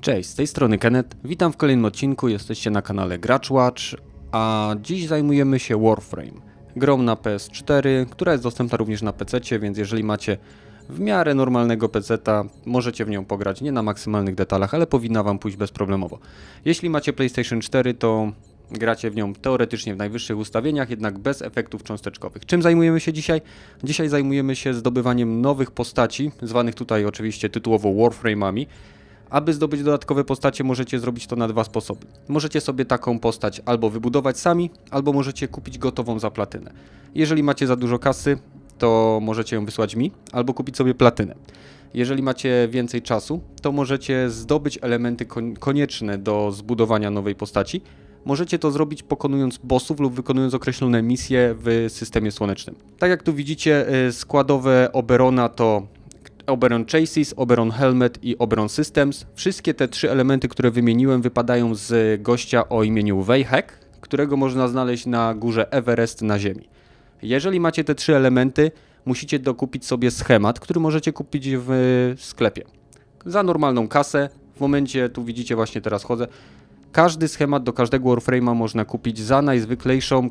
Cześć, z tej strony Kenneth. Witam w kolejnym odcinku. Jesteście na kanale Gracz Watch, a dziś zajmujemy się Warframe. Grą na PS4, która jest dostępna również na PC, więc jeżeli macie w miarę normalnego PC-ta, możecie w nią pograć nie na maksymalnych detalach, ale powinna Wam pójść bezproblemowo. Jeśli macie PlayStation 4, to gracie w nią teoretycznie w najwyższych ustawieniach, jednak bez efektów cząsteczkowych. Czym zajmujemy się dzisiaj? Dzisiaj zajmujemy się zdobywaniem nowych postaci, zwanych tutaj oczywiście tytułowo Warframe'ami. Aby zdobyć dodatkowe postacie, możecie zrobić to na dwa sposoby. Możecie sobie taką postać albo wybudować sami, albo możecie kupić gotową za platynę. Jeżeli macie za dużo kasy, to możecie ją wysłać mi, albo kupić sobie platynę. Jeżeli macie więcej czasu, to możecie zdobyć elementy kon- konieczne do zbudowania nowej postaci. Możecie to zrobić pokonując bossów lub wykonując określone misje w systemie słonecznym. Tak jak tu widzicie, y, składowe Oberona to Oberon Chassis, Oberon Helmet i Oberon Systems. Wszystkie te trzy elementy, które wymieniłem, wypadają z gościa o imieniu Wayhack, którego można znaleźć na górze Everest na Ziemi. Jeżeli macie te trzy elementy, musicie dokupić sobie schemat, który możecie kupić w sklepie. Za normalną kasę, w momencie, tu widzicie właśnie teraz chodzę, każdy schemat do każdego Warframe'a można kupić za najzwyklejszą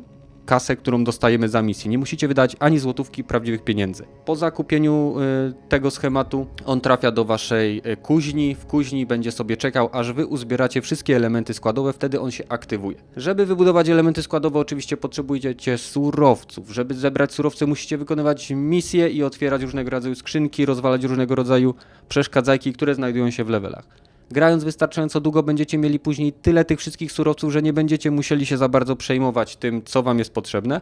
kasę, którą dostajemy za misję. Nie musicie wydać ani złotówki prawdziwych pieniędzy. Po zakupieniu y, tego schematu on trafia do waszej y, kuźni. W kuźni będzie sobie czekał, aż wy uzbieracie wszystkie elementy składowe, wtedy on się aktywuje. Żeby wybudować elementy składowe, oczywiście potrzebujecie surowców. Żeby zebrać surowce, musicie wykonywać misje i otwierać różnego rodzaju skrzynki, rozwalać różnego rodzaju przeszkadzajki, które znajdują się w levelach. Grając wystarczająco długo będziecie mieli później tyle tych wszystkich surowców, że nie będziecie musieli się za bardzo przejmować tym, co wam jest potrzebne.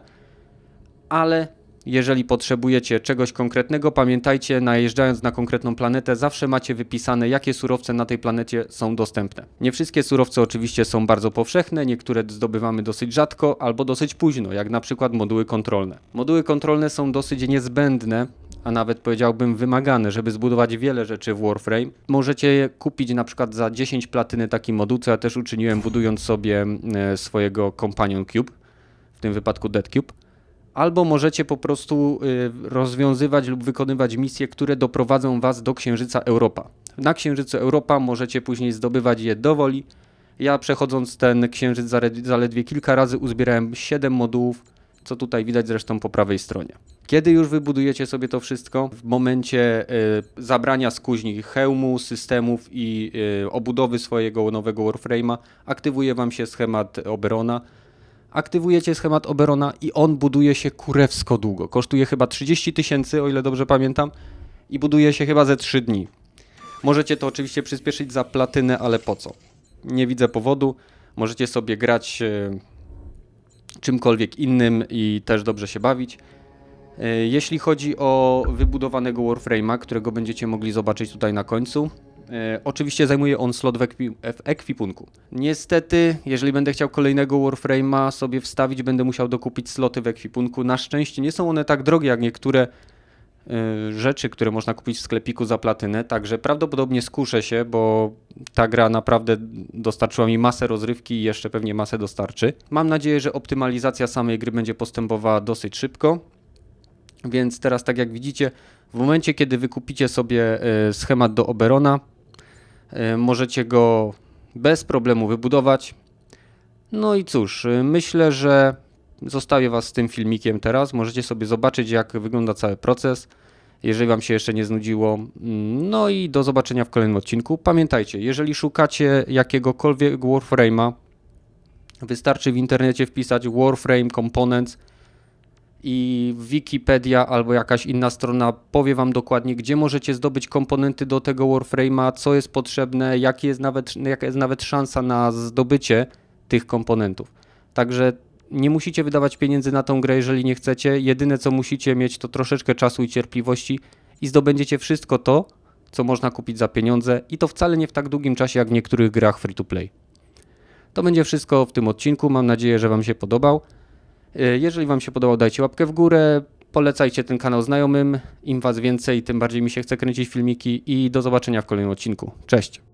Ale jeżeli potrzebujecie czegoś konkretnego, pamiętajcie, najeżdżając na konkretną planetę, zawsze macie wypisane, jakie surowce na tej planecie są dostępne. Nie wszystkie surowce oczywiście są bardzo powszechne, niektóre zdobywamy dosyć rzadko albo dosyć późno, jak na przykład moduły kontrolne. Moduły kontrolne są dosyć niezbędne, a nawet powiedziałbym wymagane, żeby zbudować wiele rzeczy w Warframe. Możecie kupić na przykład za 10 platyny taki moduł, co ja też uczyniłem budując sobie e, swojego Companion Cube, w tym wypadku Dead Cube. Albo możecie po prostu y, rozwiązywać lub wykonywać misje, które doprowadzą was do Księżyca Europa. Na Księżycu Europa możecie później zdobywać je dowoli. Ja przechodząc ten księżyc zaledwie kilka razy uzbierałem 7 modułów, co tutaj widać zresztą po prawej stronie. Kiedy już wybudujecie sobie to wszystko, w momencie y, zabrania z kuźni hełmu, systemów i y, obudowy swojego nowego Warframe'a, aktywuje wam się schemat Oberona. Aktywujecie schemat Oberona i on buduje się kurewsko długo. Kosztuje chyba 30 tysięcy, o ile dobrze pamiętam, i buduje się chyba ze 3 dni. Możecie to oczywiście przyspieszyć za platynę, ale po co? Nie widzę powodu. Możecie sobie grać e, czymkolwiek innym i też dobrze się bawić. E, Jeśli chodzi o wybudowanego Warframe'a, którego będziecie mogli zobaczyć tutaj na końcu, e, oczywiście zajmuje on slot w, ekwi- w ekwipunku. Niestety, jeżeli będę chciał kolejnego Warframe'a sobie wstawić, będę musiał dokupić sloty w ekwipunku. Na szczęście nie są one tak drogie jak niektóre rzeczy, które można kupić w sklepiku za platynę, także prawdopodobnie skuszę się, bo ta gra naprawdę dostarczyła mi masę rozrywki i jeszcze pewnie masę dostarczy. Mam nadzieję, że optymalizacja samej gry będzie postępowała dosyć szybko. Więc teraz, tak jak widzicie, w momencie, kiedy wykupicie sobie e, schemat do Oberona, e, możecie go bez problemu wybudować. No i cóż, myślę, że zostawię Was z tym filmikiem teraz. Możecie sobie zobaczyć, jak wygląda cały proces, jeżeli Wam się jeszcze nie znudziło. No i do zobaczenia w kolejnym odcinku. Pamiętajcie, jeżeli szukacie jakiegokolwiek Warframe'a, wystarczy w internecie wpisać Warframe Components i Wikipedia albo jakaś inna strona powie Wam dokładnie, gdzie możecie zdobyć komponenty do tego Warframe'a, co jest potrzebne, jaki jest nawet, jaka jest nawet szansa na zdobycie tych komponentów. Także nie musicie wydawać pieniędzy na tą grę, jeżeli nie chcecie. Jedyne co musicie mieć to troszeczkę czasu i cierpliwości i zdobędziecie wszystko to, co można kupić za pieniądze i to wcale nie w tak długim czasie jak w niektórych grach free to play. To będzie wszystko w tym odcinku. Mam nadzieję, że Wam się podobał. Y, Jeżeli Wam się podobał, dajcie łapkę w górę. Polecajcie ten kanał znajomym. Im Was więcej, tym bardziej mi się chce kręcić filmiki. I do zobaczenia w kolejnym odcinku. Cześć!